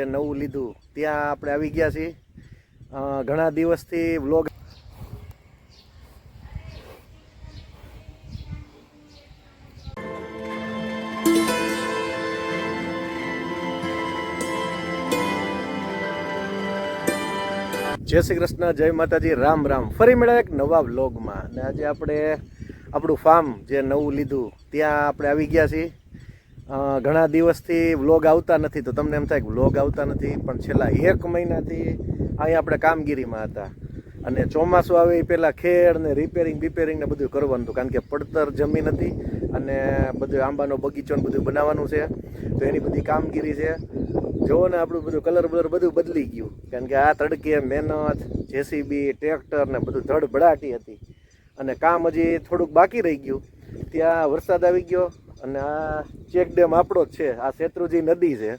જે નવું લીધું, ત્યાં આપણે આવી ગયા છીએ. ઘણા દિવસથી વ્લોગ જય શ્રી કૃષ્ણ, જય માતાજી, રામ રામ. ફરી મળ્યા એક નવા વ્લોગમાં અને આજે આપણે આપણું ફાર્મ જે નવું લીધું, ત્યાં આપણે આવી ગયા છીએ. ઘણા દિવસથી વ્લોગ આવતા નથી. તો તમને એમ થાય કે વ્લોગ આવતા નથી, પણ છેલ્લા એક મહિનાથી અહીંયા આપણે કામગીરીમાં હતા. અને ચોમાસું આવે એ પહેલાં ખેડ ને રિપેરિંગ બિપેરિંગ ને બધું કરવાનું હતું. કારણ કે પડતર જમીન હતી અને બધું આંબાનો બગીચો ને બધું બનાવવાનું છે. તો એની બધી કામગીરી છે. જુઓ ને આપણું બધું કલર બલર બધું બદલી ગયું. કારણ કે આ તડકે મહેનત, જેસીબી ટ્રેક્ટર ને બધું ધડબડાટી હતી. અને કામ હજી થોડુંક બાકી રહી ગયું. ત્યાં વરસાદ આવી ગયો. અને આ ચેક ડેમ આપણો જ છે. આ શેત્રુજી નદી છે.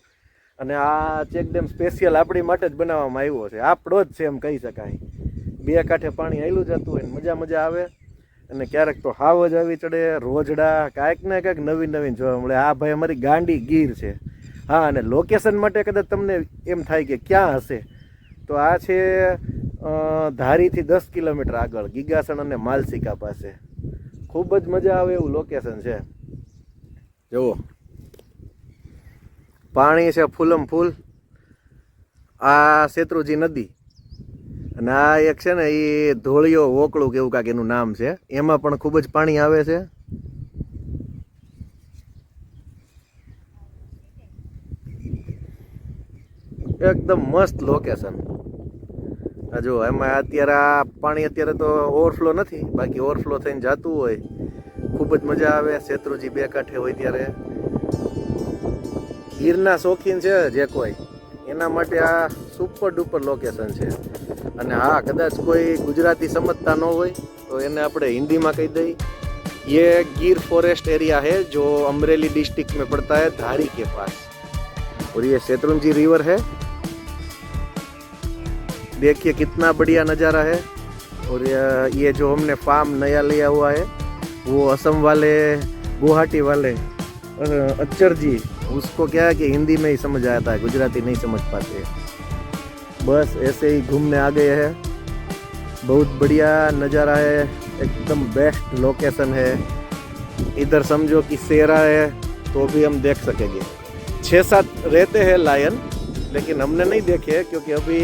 અને આ ચેક ડેમ સ્પેશિયલ આપણી માટે જ બનાવવામાં આવ્યો છે. આપણો જ છે એમ કહી શકાય. બે કાંઠે પાણી આવેલું જતું હોય મજા મજા આવે. અને ક્યારેક તો હાવ જ આવી ચડે, રોજડા, કાંઈક ને કાંઈક નવીન નવીન જોવા મળે. આ ભાઈ અમારી ગાંડી ગીર છે. હા, અને લોકેશન માટે કદાચ તમને એમ થાય કે ક્યાં હશે? તો આ છે ધારીથી દસ કિલોમીટર આગળ, ગીગાસણ અને માલસિકા પાસે. ખૂબ જ મજા આવે એવું લોકેશન છે. જુઓ. પાણી છે ફૂલમ ફૂલ. આ શેત્રુજી નદી. અને આ એક છે ને એ ધોળિયો વોકળું કેવું કાંક એનું નામ છે. એમાં પણ ખૂબ જ પાણી આવે છે. એકદમ મસ્ત લોકેશન જો એમાં અત્યારે આ પાણી અત્યારે તો ઓવરફ્લો નથી. બાકી ઓવરફ્લો થઈને જતું હોય. ખૂબ જ મજા આવે શેત્રુજી બે કાંઠે હોય ત્યારે. ગીરના શોખીન છે જે કોઈ. એના માટે આ સુપર ડુપર લોકેશન છે. અને હા, કદાચ કોઈ ગુજરાતી સમજતા ન હોય, તો એને આપણે હિન્દીમાં કહી દઈએ ये गिर फॉरेस्ट एरिया है जो अमरेली डिस्ट्रिक्ट में पड़ता है धारी के पास और ये शैतरुंजी रिवर है देखिए कितना बढ़िया નજારા હે. ઓર ये જો हमने फार्म નયા લયા हुआ है वो असम वाले, गुवाहाटी वाले, और जी, उसको क्या है कि हिंदी में ही समझ आता है, गुजराती नहीं समझ पाते बस ऐसे ही घूमने आ गए हैं। बहुत बढ़िया नज़ारा है, एकदम बेस्ट लोकेशन है। इधर समझो कि शेरा है तो भी हम देख सकेंगे। छः सात रहते हैं लायन लेकिन हमने नहीं देखे क्योंकि अभी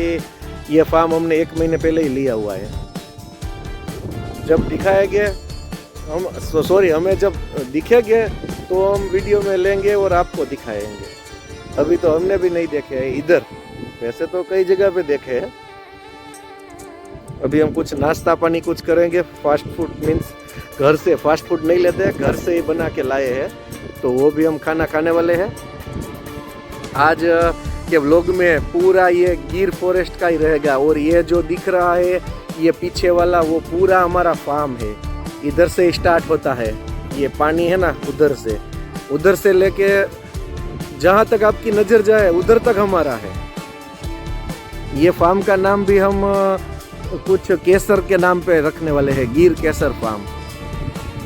ये फार्म हमने एक महीने पहले ही लिया हुआ है। जब दिखाएँगे हम सॉरी हमें जब दिखेंगे तो हम वीडियो में लेंगे और आपको दिखाएँगे। अभी तो हमने भी नहीं देखे हैं, इधर। वैसे तो कई जगह पे देखे हैं। अभी हम कुछ नाश्ता पानी कुछ करेंगे फास्ट फ़ूड मीन्स घर से फास्ट फ़ूड नहीं लेते हैं, घर से ही बना के लाए हैं। तो वो भी हम खाना खाने वाले हैं। आज के व्लॉग में पूरा ये गिर फॉरेस्ट का ही रहेगा और ये जो दिख रहा है, ये पीछे वाला, वो पूरा हमारा फार्म है। इधर से स्टार्ट होता है। ये पानी है ना, उधर से। उधर से लेके जहाँ तक आपकी नज़र जाए, उधर तक हमारा है। ये फार्म का नाम भी हम कुछ केसर के नाम पे रखने वाले हैं, गिर केसर फार्म।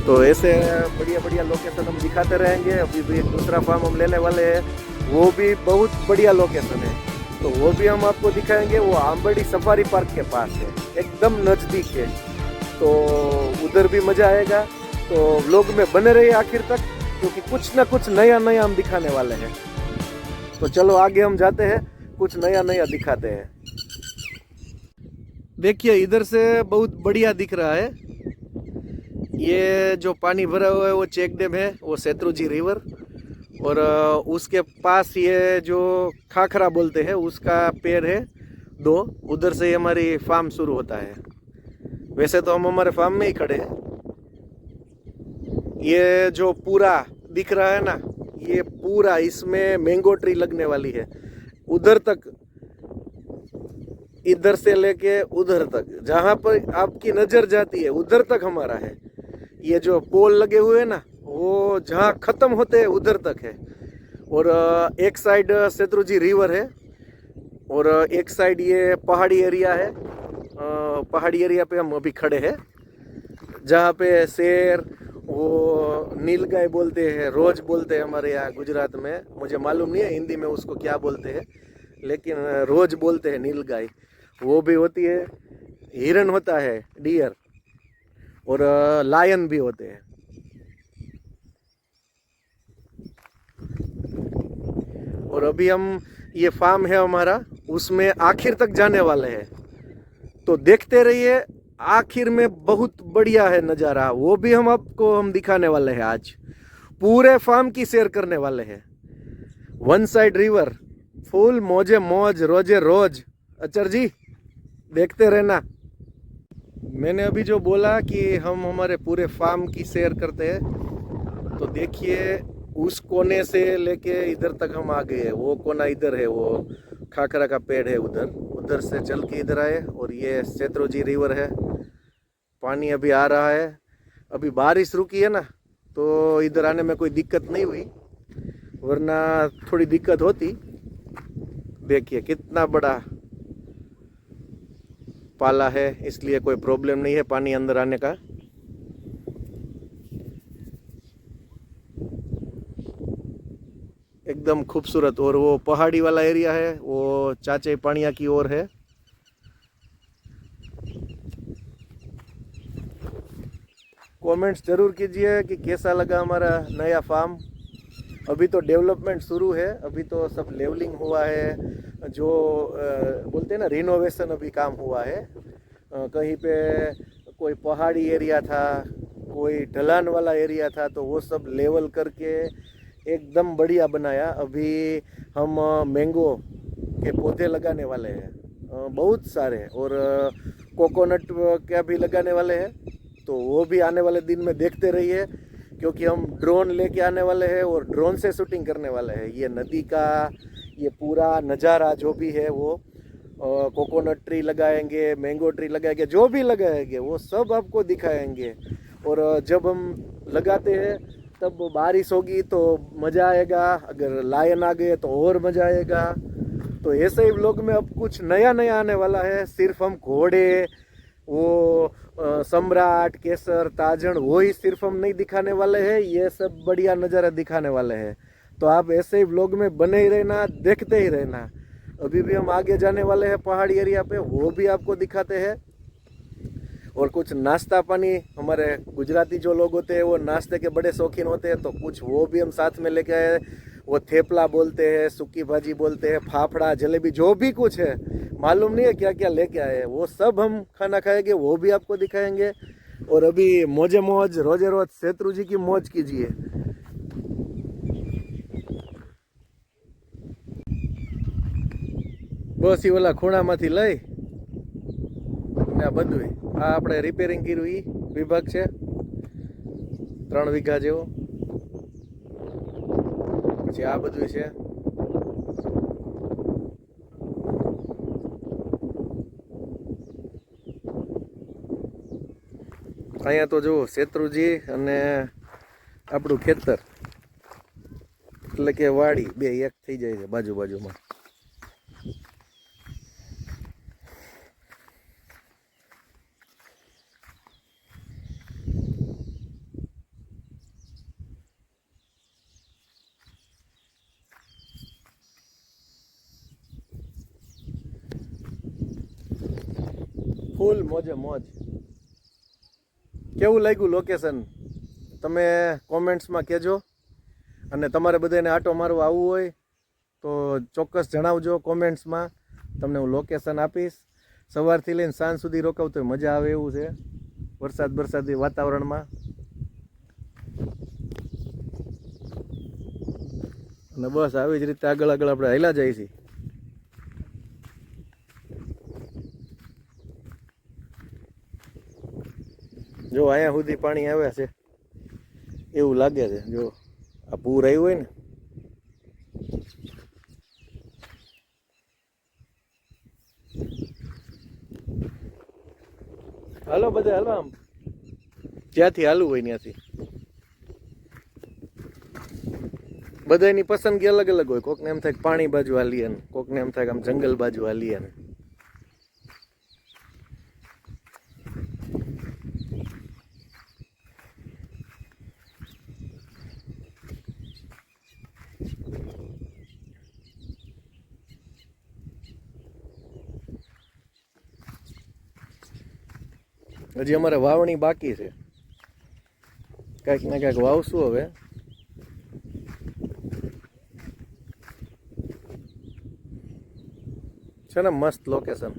तो ऐसे बढ़िया बढ़िया लोकेशन हम दिखाते रहेंगे। अभी भी एक दूसरा फार्म हम लेने वाले हैं। वो भी बहुत बढ़िया लोकेशन है। तो वो भी हम आपको दिखाएँगे। वो आंबड़ी सफारी पार्क के पास है, एकदम नज़दीक है। तो उधर भी मज़ा आएगा। तो व्लॉग में बने रहिए आखिर तक, क्योंकि कुछ ना कुछ नया नया हम दिखाने वाले हैं। तो चलो आगे हम जाते हैं, कुछ नया नया दिखाते हैं। देखिए, इधर से बहुत बढ़िया दिख रहा है। ये जो पानी भरा हुआ है, वो चेक डैम है, वो शत्रुजी रिवर। और उसके पास ये जो खाखरा बोलते हैं, उसका पेड़ है, दो। उधर से हमारी फार्म शुरू होता है। वैसे तो हम हमारे फार्म में ही खड़े हैं। ये जो पूरा दिख रहा है ना, ये पूरा इसमें मैंगो ट्री लगने वाली है। उधर तक, इधर से लेके उधर तक, जहाँ पर आपकी नज़र जाती है, उधर तक हमारा है। ये जो पोल लगे हुए हैं ना, वो जहाँ खत्म होते हैं, उधर तक है। और, एक साइड शत्रुजी रिवर है। और, एक साइड ये पहाड़ी एरिया है। पहाड़ी एरिया पे हम अभी खड़े हैं, जहाँ पे शेर, वो नील गाय बोलते हैं, रोज बोलते हैं हमारे यहाँ गुजरात में। मुझे मालूम नहीं है हिंदी में उसको क्या बोलते हैं, लेकिन रोज बोलते हैं नील गाय। वो भी होती है, हिरन होता है, डियर, और लायन भी होते हैं। और अभी हम, ये फार्म है हमारा, उसमें आखिर तक जाने वाले हैं। तो देखते रहिए, आखिर में बहुत बढ़िया है नज़ारा। वो भी हम आपको हम दिखाने वाले हैं आज। पूरे फार्म की शेयर करने वाले हैं। वन साइड रिवर, फुल, मौजे, मौज, रोज़े, रोज। अचर जी, देखते रहना। मैंने अभी जो बोला कि हम हमारे पूरे फार्म की शेयर करते हैं तो देखिए, उस कोने से लेके इधर तक हम आ गए वो कोना इधर है, वो खाखरा का पेड़ है उधर। उधर से चल के इधर आए और ये सेत्रोजी रिवर है। पानी अभी आ रहा है। अभी बारिश रुकी है ना तो इधर आने में कोई दिक्कत नहीं हुई, वरना थोड़ी दिक्कत होती। देखिए कितना बड़ा पाला है, इसलिए कोई प्रॉब्लम नहीं है पानी अंदर आने का। एकदम खूबसूरत और वो पहाड़ी वाला एरिया है, वो चाचे पानिया की ओर है। कमेंट्स ज़रूर कीजिए कि कैसा लगा हमारा नया फार्म अभी तो डेवलपमेंट शुरू है, अभी तो सब लेवलिंग हुआ है, जो बोलते हैं ना रिनोवेशन अभी काम हुआ है। कहीं पे कोई पहाड़ी एरिया था, कोई ढलान वाला एरिया था तो वो सब लेवल करके एकदम बढ़िया बनाया। अभी हम मैंगो के पौधे लगाने वाले हैं। बहुत सारे और कोकोनट क्या भी लगाने वाले हैं। तो वो भी आने वाले दिन में देखते रहिए, क्योंकि हम ड्रोन लेके आने वाले हैं और ड्रोन से शूटिंग करने वाले हैं। ये नदी का, ये पूरा नज़ारा जो भी है वो कोकोनट ट्री लगाएँगे, मैंगो ट्री लगाएँगे, जो भी लगाएँगे, वो सब आपको दिखाएँगे। और जब हम लगाते हैं तब बारिश होगी तो मज़ा आएगा। अगर लायन आ गए तो और मज़ा आएगा। तो ऐसे ही ब्लॉग में अब कुछ नया नया आने वाला है। सिर्फ़ हम घोड़े, वो सम्राट, केसर, ताजन वो ही सिर्फ़ हम नहीं दिखाने वाले हैं। ये सब बढ़िया नज़ारा दिखाने वाले हैं। तो आप ऐसे ही ब्लॉग में बने ही रहना, देखते ही रहना। अभी भी हम आगे जाने वाले हैं पहाड़ी एरिया पे, वो भी आपको दिखाते हैं। और कुछ नाश्ता पानी हमारे गुजराती जो लोग होते हैं वो नाश्ते के बड़े शौकीन होते हैं तो कुछ वो भी हम साथ में लेके आए वो थेपला बोलते हैं सूकी भाजी बोलते हैं फाफड़ा जलेबी जो भी कुछ है मालूम नहीं है क्या क्या लेके आए हैं वो सब हम खाना खाएंगे वो भी आपको दिखाएंगे और अभी मौजे मौज रोजे रोज शत्रु जी की मौज कीजिए બસ એ ઓલા ખૂણામાંથી લઈ ને આ બધું આ આપણે રિપેરિંગ કર્યું એ વિભાગ છે. ત્રણ વીઘા જેવો. પછી આ બધું છે. અહીંયા તો જુઓ, શેત્રુજી અને આપણું ખેતર. એટલે કે વાડી બે એક થઈ જાય છે બાજુ બાજુમાં. ફૂલ મોજે મોજ. કેવું લાગ્યું લોકેશન તમે કોમેન્ટ્સમાં કહેજો. અને તમારે બધાને આટો મારવા આવવું હોય તો ચોક્કસ જણાવજો કોમેન્ટ્સમાં તમને હું લોકેશન આપીશ. સવારથી લઈને સાંજ સુધી રોકાવું તો મજા આવે એવું છે. વરસાદ વરસાદી વાતાવરણમાં. અને બસ આવી જ રીતે આગળ આગળ આપણે હેલા જઈએ છીએ. જો અહીંયા સુધી પાણી આવે છે, એવું લાગે છે. જો આ પૂર આવ્યું હોય ને, હાલો બધા, હાલો આમ. જ્યાંથી હાલવું હોય ત્યાંથી. બધાની પસંદગી અલગ અલગ હોય. કોકને એમ થાય પાણી બાજુ હાલીએ ને, કોકને એમ થાય આમ જંગલ બાજુ હાલીએ ને. હજી અમારે વાવણી બાકી છે. કાંઈક ને કાંઈક વાવશું હવે. છે ને મસ્ત લોકેશન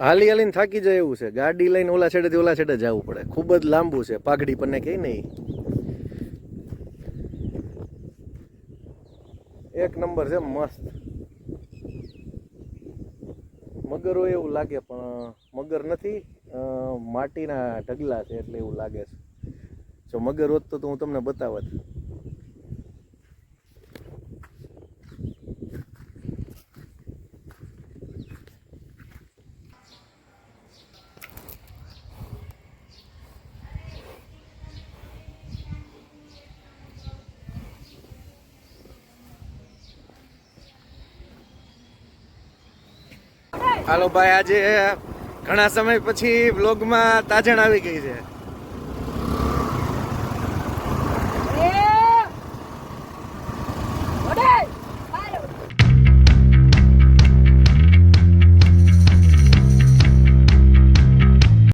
હાલી હાલીને થાકી જાય એવું છે. ગાડી લઈને ઓલા છેડેથી ઓલા છેડે જવું પડે. ખૂબ જ લાંબુ છે. પાઘડી પરને કહી નહીં. નંબર છે, મસ્ત. મગર હોય એવું લાગે પણ, મગર નથી માટીના ઢગલા છે એટલે એવું લાગે છે. જો મગર હોત તો હું તમને બતાવત. હાલો ભાઈ આજે ઘણા સમય પછી બ્લોગમાં તાજણ આવી ગઈ છે.